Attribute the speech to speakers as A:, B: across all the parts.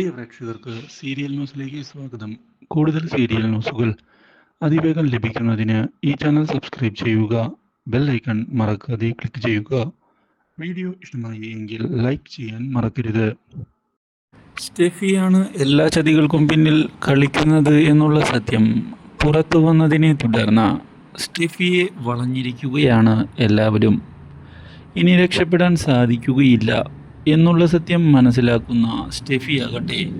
A: പ്രിയ പ്രേക്ഷകർക്ക് സീരിയൽ ന്യൂസിലേക്ക് സ്വാഗതം. കൂടുതൽ സീരിയൽ ന്യൂസുകൾ അതിവേഗം ലഭിക്കുന്നതിന് ഈ ചാനൽ സബ്സ്ക്രൈബ് ചെയ്യുക ബെൽ ഐക്കൺ മറക്കാതെ ക്ലിക്ക് ചെയ്യുക. വീഡിയോ ഇഷ്ടമായി എങ്കിൽ ലൈക്ക് ചെയ്യാൻ മറക്കരുത്. സ്റ്റെഫിയാണ് എല്ലാ ചതികൾക്കും പിന്നിൽ കളിക്കുന്നത് എന്നുള്ള സത്യം പുറത്തു വന്നതിനെ തുടർന്ന് സ്റ്റെഫിയെ വളഞ്ഞിരിക്കുകയാണ് എല്ലാവരും. ഇനി രക്ഷപ്പെടാൻ സാധിക്കുകയില്ല. എന്നുള്ള സത്യം മനസ്സിലാക്കുന്ന സ്റ്റെഫി ആകട്ടെ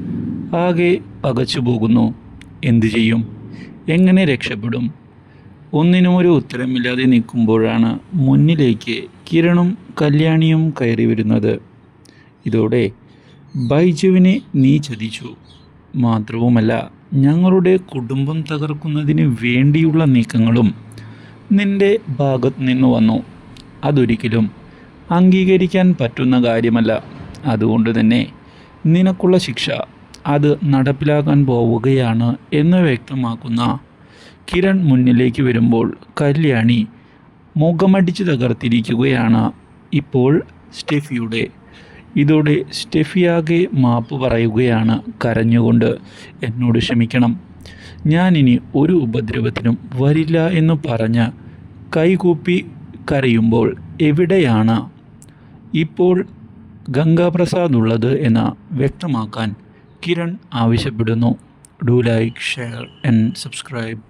A: ആകെ പകച്ചു പോകുന്നു. എന്തു ചെയ്യും? എങ്ങനെ രക്ഷപ്പെടും? ഒന്നിനും ഒരു ഉത്തരമില്ലാതെ നിൽക്കുമ്പോഴാണ് മുന്നിലേക്ക് കിരണും കല്യാണിയും കയറി വരുന്നത്. ഇതോടെ ബൈജുവിനെ നീ ചതിച്ചു. മാത്രവുമല്ല ഞങ്ങളുടെ കുടുംബം തകർക്കുന്നതിന് വേണ്ടിയുള്ള നീക്കങ്ങളും നിന്റെ ഭാഗത്ത് നിന്ന് വന്നു. അതൊരിക്കലും അംഗീകരിക്കാൻ പറ്റുന്ന കാര്യമല്ല. അതുകൊണ്ട് തന്നെ നിനക്കുള്ള ശിക്ഷ അത് നടപ്പിലാക്കാൻ പോവുകയാണ് എന്ന് വ്യക്തമാക്കുന്ന കിരൺ മുന്നിലേക്ക് വരുമ്പോൾ കല്യാണി മുഖമടിച്ച് തകർത്തിരിക്കുകയാണ് ഇപ്പോൾ സ്റ്റെഫിയുടെ. ഇതോടെ സ്റ്റെഫിയാകെ മാപ്പ് പറയുകയാണ് കരഞ്ഞുകൊണ്ട്. എന്നോട് ക്ഷമിക്കണം. ഞാനിനി ഒരു ഉപദ്രവത്തിനും വരില്ല എന്ന് പറഞ്ഞ് കൈകൂപ്പി കരയുമ്പോൾ എവിടെയാണ് ഇപ്പോൾ ഗംഗാപ്രസാദ് ഉള്ളത് എന്ന് വ്യക്തമാക്കാൻ കിരൺ ആവശ്യപ്പെടുന്നു. Do like share and subscribe